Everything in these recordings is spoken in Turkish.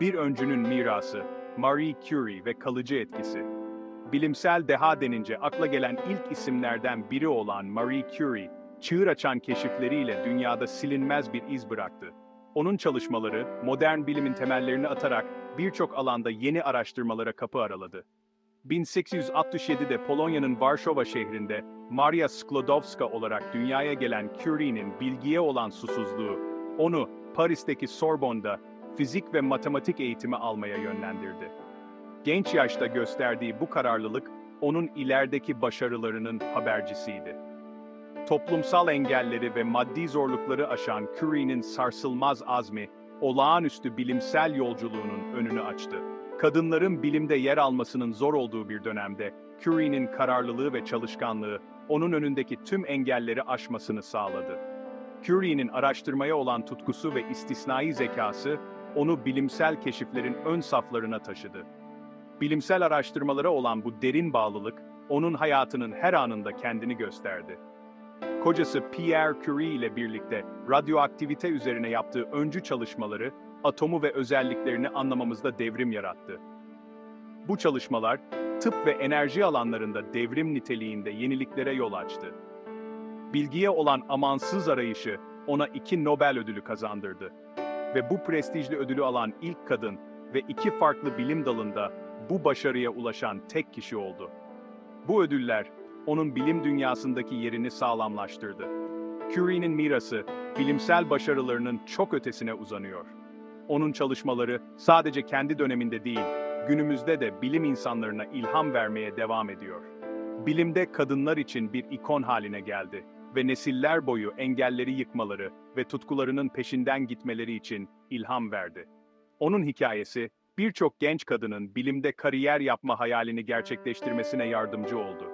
Bir öncünün mirası, Marie Curie ve kalıcı etkisi. Bilimsel deha denince akla gelen ilk isimlerden biri olan Marie Curie, çığır açan keşifleriyle dünyada silinmez bir iz bıraktı. Onun çalışmaları, modern bilimin temellerini atarak birçok alanda yeni araştırmalara kapı araladı. 1867'de Polonya'nın Varşova şehrinde Maria Sklodowska olarak dünyaya gelen Curie'nin bilgiye olan susuzluğu, onu Paris'teki Sorbonne'da fizik ve matematik eğitimi almaya yönlendirdi. Genç yaşta gösterdiği bu kararlılık, onun ilerideki başarılarının habercisiydi. Toplumsal engelleri ve maddi zorlukları aşan Curie'nin sarsılmaz azmi, olağanüstü bilimsel yolculuğunun önünü açtı. Kadınların bilimde yer almasının zor olduğu bir dönemde, Curie'nin kararlılığı ve çalışkanlığı, onun önündeki tüm engelleri aşmasını sağladı. Curie'nin araştırmaya olan tutkusu ve istisnai zekası, onu bilimsel keşiflerin ön saflarına taşıdı. Bilimsel araştırmalara olan bu derin bağlılık, onun hayatının her anında kendini gösterdi. Kocası Pierre Curie ile birlikte radyoaktivite üzerine yaptığı öncü çalışmaları, atomu ve özelliklerini anlamamızda devrim yarattı. Bu çalışmalar, tıp ve enerji alanlarında devrim niteliğinde yeniliklere yol açtı. Bilgiye olan amansız arayışı ona iki Nobel ödülü kazandırdı. Ve bu prestijli ödülü alan ilk kadın ve iki farklı bilim dalında bu başarıya ulaşan tek kişi oldu. Bu ödüller, onun bilim dünyasındaki yerini sağlamlaştırdı. Curie'nin mirası, bilimsel başarılarının çok ötesine uzanıyor. Onun çalışmaları sadece kendi döneminde değil, günümüzde de bilim insanlarına ilham vermeye devam ediyor. Bilimde kadınlar için bir ikon haline geldi ve nesiller boyu engelleri yıkmaları ve tutkularının peşinden gitmeleri için ilham verdi. Onun hikayesi, birçok genç kadının bilimde kariyer yapma hayalini gerçekleştirmesine yardımcı oldu.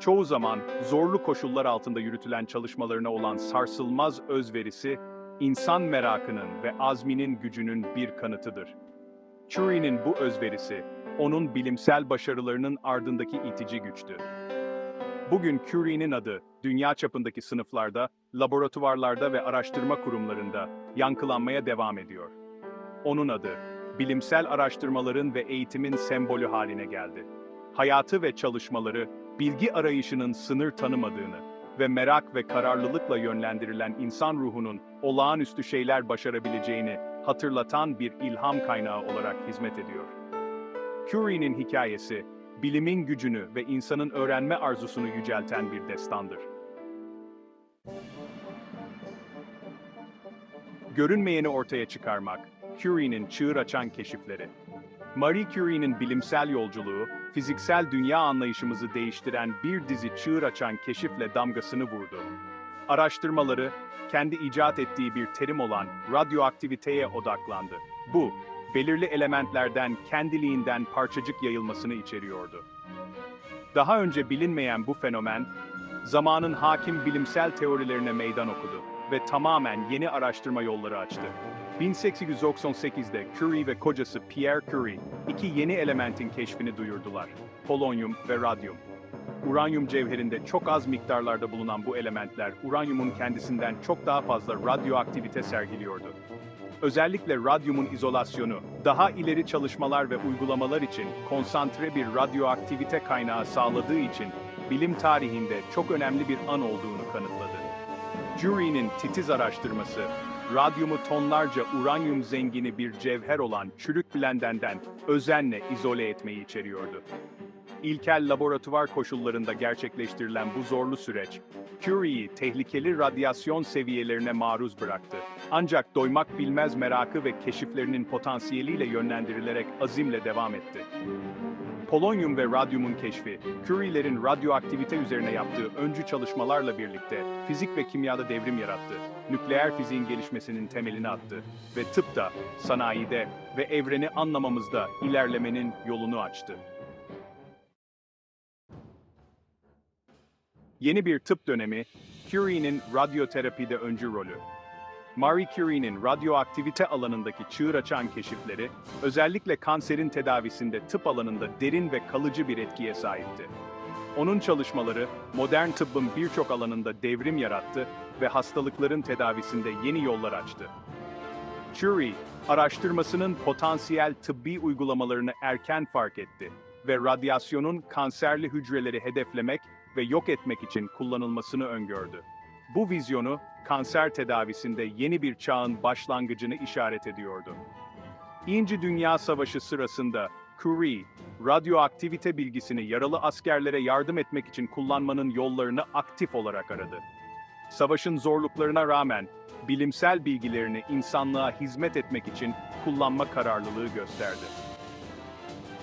Çoğu zaman zorlu koşullar altında yürütülen çalışmalarına olan sarsılmaz özverisi, insan merakının ve azminin gücünün bir kanıtıdır. Curie'nin bu özverisi, onun bilimsel başarılarının ardındaki itici güçtü. Bugün Curie'nin adı, dünya çapındaki sınıflarda, laboratuvarlarda ve araştırma kurumlarında yankılanmaya devam ediyor. Onun adı, bilimsel araştırmaların ve eğitimin sembolü haline geldi. Hayatı ve çalışmaları, bilgi arayışının sınır tanımadığını ve merak ve kararlılıkla yönlendirilen insan ruhunun olağanüstü şeyler başarabileceğini hatırlatan bir ilham kaynağı olarak hizmet ediyor. Curie'nin hikayesi, bilimin gücünü ve insanın öğrenme arzusunu yücelten bir destandır. Görünmeyeni ortaya çıkarmak, Curie'nin çığır açan keşifleri. Marie Curie'nin bilimsel yolculuğu, fiziksel dünya anlayışımızı değiştiren bir dizi çığır açan keşifle damgasını vurdu. Araştırmaları, kendi icat ettiği bir terim olan radyoaktiviteye odaklandı. Bu, belirli elementlerden kendiliğinden parçacık yayılmasını içeriyordu. Daha önce bilinmeyen bu fenomen, zamanın hakim bilimsel teorilerine meydan okudu ve tamamen yeni araştırma yolları açtı. 1898'de Curie ve kocası Pierre Curie, iki yeni elementin keşfini duyurdular. Polonyum ve radyum. Uranyum cevherinde çok az miktarlarda bulunan bu elementler, uranyumun kendisinden çok daha fazla radyoaktivite sergiliyordu. Özellikle radyumun izolasyonu, daha ileri çalışmalar ve uygulamalar için konsantre bir radyoaktivite kaynağı sağladığı için bilim tarihinde çok önemli bir an olduğunu kanıtladı. Curie'nin titiz araştırması, radyumu tonlarca uranyum zengini bir cevher olan çürük blendenden özenle izole etmeyi içeriyordu. İlkel laboratuvar koşullarında gerçekleştirilen bu zorlu süreç, Curie'yi tehlikeli radyasyon seviyelerine maruz bıraktı. Ancak doymak bilmez merakı ve keşiflerinin potansiyeliyle yönlendirilerek azimle devam etti. Polonyum ve radyumun keşfi, Curie'lerin radyoaktivite üzerine yaptığı öncü çalışmalarla birlikte fizik ve kimyada devrim yarattı, nükleer fiziğin gelişmesinin temelini attı ve tıpta, sanayide ve evreni anlamamızda ilerlemenin yolunu açtı. Yeni bir tıp dönemi, Curie'nin radyoterapide öncü rolü. Marie Curie'nin radyoaktivite alanındaki çığır açan keşifleri, özellikle kanserin tedavisinde tıp alanında derin ve kalıcı bir etkiye sahipti. Onun çalışmaları, modern tıbbın birçok alanında devrim yarattı ve hastalıkların tedavisinde yeni yollar açtı. Curie, araştırmasının potansiyel tıbbi uygulamalarını erken fark etti ve radyasyonun kanserli hücreleri hedeflemek ve yok etmek için kullanılmasını öngördü. Bu vizyonu, kanser tedavisinde yeni bir çağın başlangıcını işaret ediyordu. İkinci Dünya Savaşı sırasında Curie, radyoaktivite bilgisini yaralı askerlere yardım etmek için kullanmanın yollarını aktif olarak aradı. Savaşın zorluklarına rağmen bilimsel bilgilerini insanlığa hizmet etmek için kullanma kararlılığı gösterdi.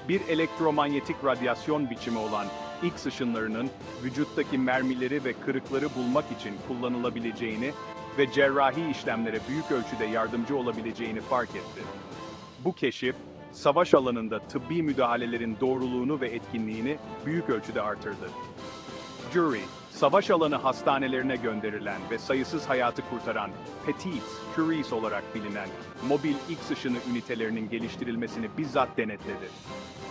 Bir elektromanyetik radyasyon biçimi olan X ışınlarının vücuttaki mermileri ve kırıkları bulmak için kullanılabileceğini ve cerrahi işlemlere büyük ölçüde yardımcı olabileceğini fark etti. Bu keşif, savaş alanında tıbbi müdahalelerin doğruluğunu ve etkinliğini büyük ölçüde artırdı. Jury, savaş alanı hastanelerine gönderilen ve sayısız hayatı kurtaran Petit Curies olarak bilinen mobil X ışını ünitelerinin geliştirilmesini bizzat denetledi.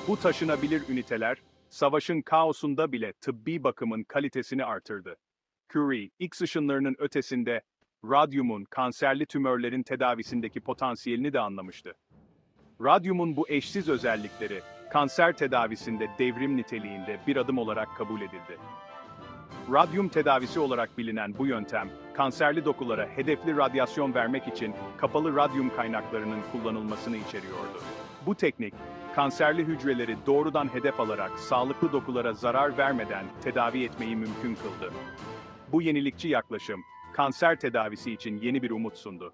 Bu taşınabilir üniteler, savaşın kaosunda bile tıbbi bakımın kalitesini artırdı. Curie, X ışınlarının ötesinde radyumun kanserli tümörlerin tedavisindeki potansiyelini de anlamıştı. Radyumun bu eşsiz özellikleri, kanser tedavisinde devrim niteliğinde bir adım olarak kabul edildi. Radyum tedavisi olarak bilinen bu yöntem, kanserli dokulara hedefli radyasyon vermek için kapalı radyum kaynaklarının kullanılmasını içeriyordu. Bu teknik, kanserli hücreleri doğrudan hedef alarak sağlıklı dokulara zarar vermeden tedavi etmeyi mümkün kıldı. Bu yenilikçi yaklaşım, kanser tedavisi için yeni bir umut sundu.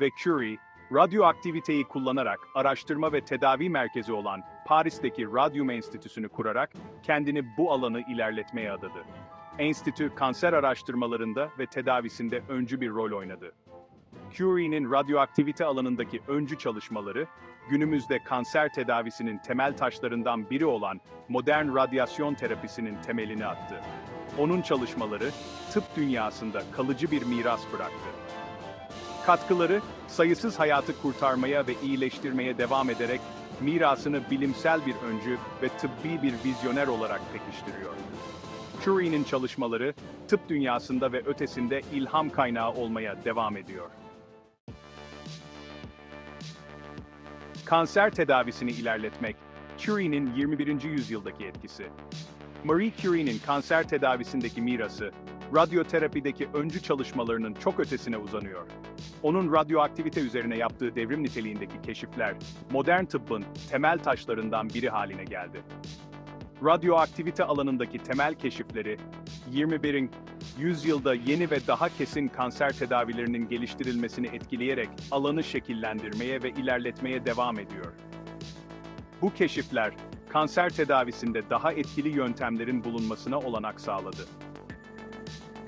Ve Curie, radyoaktiviteyi kullanarak araştırma ve tedavi merkezi olan Paris'teki Radyum Enstitüsü'nü kurarak kendini bu alanı ilerletmeye adadı. Enstitü kanser araştırmalarında ve tedavisinde öncü bir rol oynadı. Curie'nin radyoaktivite alanındaki öncü çalışmaları, günümüzde kanser tedavisinin temel taşlarından biri olan modern radyasyon terapisinin temelini attı. Onun çalışmaları, tıp dünyasında kalıcı bir miras bıraktı. Katkıları, sayısız hayatı kurtarmaya ve iyileştirmeye devam ederek, mirasını bilimsel bir öncü ve tıbbi bir vizyoner olarak pekiştiriyor. Curie'nin çalışmaları, tıp dünyasında ve ötesinde ilham kaynağı olmaya devam ediyor. Kanser tedavisini ilerletmek, Curie'nin 21. yüzyıldaki etkisi. Marie Curie'nin kanser tedavisindeki mirası, radyoterapideki öncü çalışmalarının çok ötesine uzanıyor. Onun radyoaktivite üzerine yaptığı devrim niteliğindeki keşifler, modern tıbbın temel taşlarından biri haline geldi. Radyoaktivite alanındaki temel keşifleri, 21. yüzyılda yeni ve daha kesin kanser tedavilerinin geliştirilmesini etkileyerek alanı şekillendirmeye ve ilerletmeye devam ediyor. Bu keşifler, kanser tedavisinde daha etkili yöntemlerin bulunmasına olanak sağladı.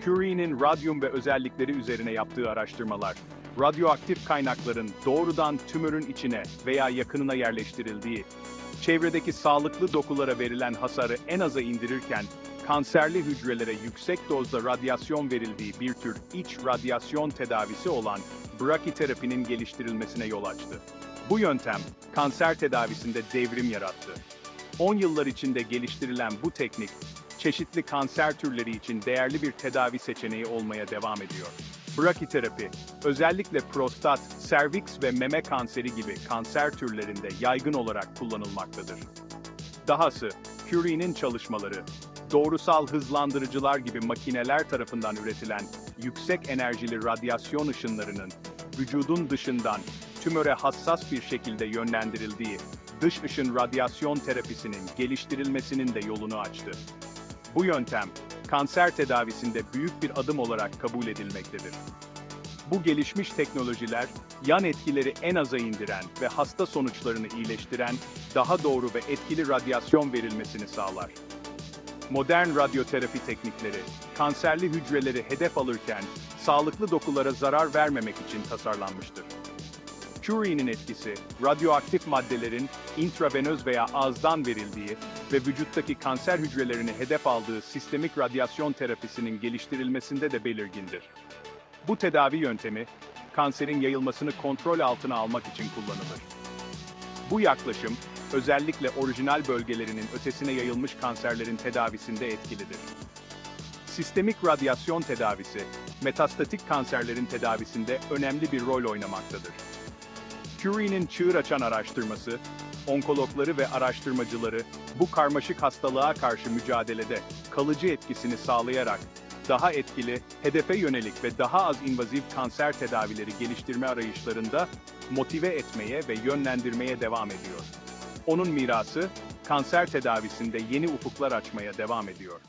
Curie'nin radyum ve özellikleri üzerine yaptığı araştırmalar, radyoaktif kaynakların doğrudan tümörün içine veya yakınına yerleştirildiği, çevredeki sağlıklı dokulara verilen hasarı en aza indirirken, kanserli hücrelere yüksek dozda radyasyon verildiği bir tür iç radyasyon tedavisi olan brakiterapinin geliştirilmesine yol açtı. Bu yöntem, kanser tedavisinde devrim yarattı. 10 yıllar içinde geliştirilen bu teknik, çeşitli kanser türleri için değerli bir tedavi seçeneği olmaya devam ediyor. Brakiterapi, özellikle prostat, serviks ve meme kanseri gibi kanser türlerinde yaygın olarak kullanılmaktadır. Dahası, Curie'nin çalışmaları, doğrusal hızlandırıcılar gibi makineler tarafından üretilen yüksek enerjili radyasyon ışınlarının vücudun dışından tümöre hassas bir şekilde yönlendirildiği dış ışın radyasyon terapisinin geliştirilmesinin de yolunu açtı. Bu yöntem, kanser tedavisinde büyük bir adım olarak kabul edilmektedir. Bu gelişmiş teknolojiler, yan etkileri en aza indiren ve hasta sonuçlarını iyileştiren, daha doğru ve etkili radyasyon verilmesini sağlar. Modern radyoterapi teknikleri, kanserli hücreleri hedef alırken, sağlıklı dokulara zarar vermemek için tasarlanmıştır. Curie'nin etkisi, radyoaktif maddelerin intravenöz veya ağızdan verildiği ve vücuttaki kanser hücrelerini hedef aldığı sistemik radyasyon terapisinin geliştirilmesinde de belirgindir. Bu tedavi yöntemi, kanserin yayılmasını kontrol altına almak için kullanılır. Bu yaklaşım, özellikle orijinal bölgelerinin ötesine yayılmış kanserlerin tedavisinde etkilidir. Sistemik radyasyon tedavisi, metastatik kanserlerin tedavisinde önemli bir rol oynamaktadır. Curie'nin çığır açan araştırması, onkologları ve araştırmacıları bu karmaşık hastalığa karşı mücadelede kalıcı etkisini sağlayarak daha etkili, hedefe yönelik ve daha az invazif kanser tedavileri geliştirme arayışlarında motive etmeye ve yönlendirmeye devam ediyor. Onun mirası, kanser tedavisinde yeni ufuklar açmaya devam ediyor.